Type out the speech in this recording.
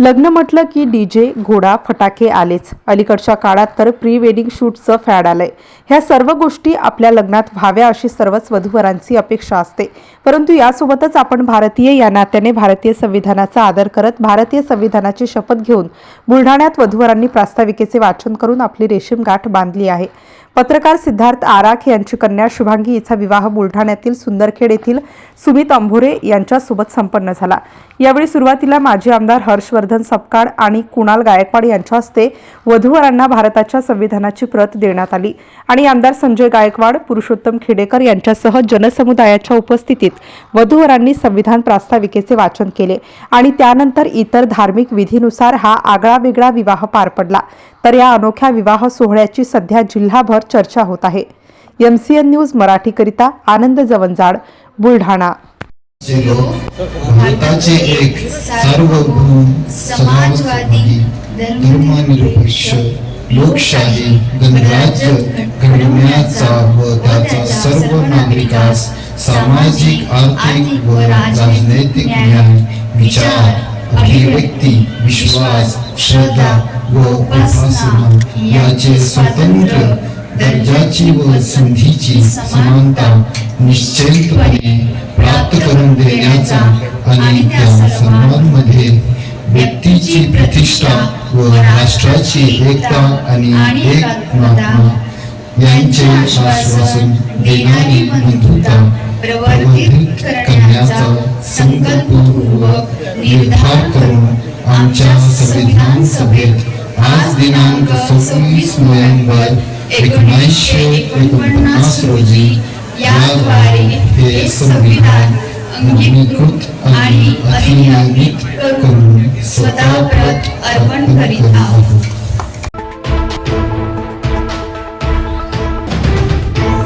लग्न म्हटलं की डी जे घोडा फटाके आलेच. अलीकडच्या काळात तर प्री वेडिंग शूटचं फॅड आलंय. ह्या सर्व गोष्टी आपल्या लग्नात व्हाव्या अशी सर्वच वधूवरांची अपेक्षा असते. परंतु यासोबतच आपण भारतीय या नात्याने भारतीय संविधानाचा आदर करत भारतीय संविधानाची शपथ घेऊन बुलढाण्यात वधूवरांनी प्रास्ताविकेचे वाचन करून आपली रेशीम गाठ बांधली आहे. पत्रकार सिद्धार्थ आराख यांची कन्या शुभांगी हिचा विवाह बुलढाण्यातील सुंदरखेड येथील सुमित अंभोरे यांच्यासोबत संपन्न झाला. यावेळी सुरुवातीला माजी आमदार हर्षवर्धन सपकाळ आणि कुणाल गायकवाड यांच्या हस्ते वधूवरांना भारताच्या संविधानाची प्रत देण्यात आली. आणि आमदार संजय गायकवाड पुरुषोत्तम खेडेकर यांच्यासह जनसमुदायाच्या उपस्थितीत वधूवरांनी संविधान प्रास्ताविकेचे वाचन केले. आणि त्यानंतर इतर धार्मिक विधीनुसार हा आगळा वेगळा विवाह पार पडला. तर या अनोख्या विवाह सोहळ्याची सध्या जिल्हाभर चर्चा होत आहे. एमसीएन न्यूज मराठीकरिता आनंद जवंजाड बुलढाणा. चे लोक भारताचे एक सार्वभौम समाजवादी धर्मनिरपेक्ष लोकशाही गणराज्य घडवण्याचा व त्याचा सर्व नागरिकास सामाजिक आर्थिक व राजनैतिक न्याय विचार अभिव्यक्ती विश्वास श्रद्धा व उपासना याचे स्वतंत्र दर्जाची व संधीची समानता निश्चितपणे प्राप्त करून देण्याचा आणि त्या सर्वांमध्ये व्यक्तीची प्रतिष्ठा व राष्ट्राची एकता आणि एकमात्मा यांचे आश्वासन देणारी बंधुता प्रवर्धित करण्याचा संकल्पपूर्वक निर्धार करून आमच्या संविधान सभेत आज दिनांक सव्वीस नोव्हेंबर एकोणीसशे एकोणपन्नास रोजी याद्वारे हे संविधान अंगीकृत आणि अधिनियमित करून स्वतः अर्पण करीत आहोत.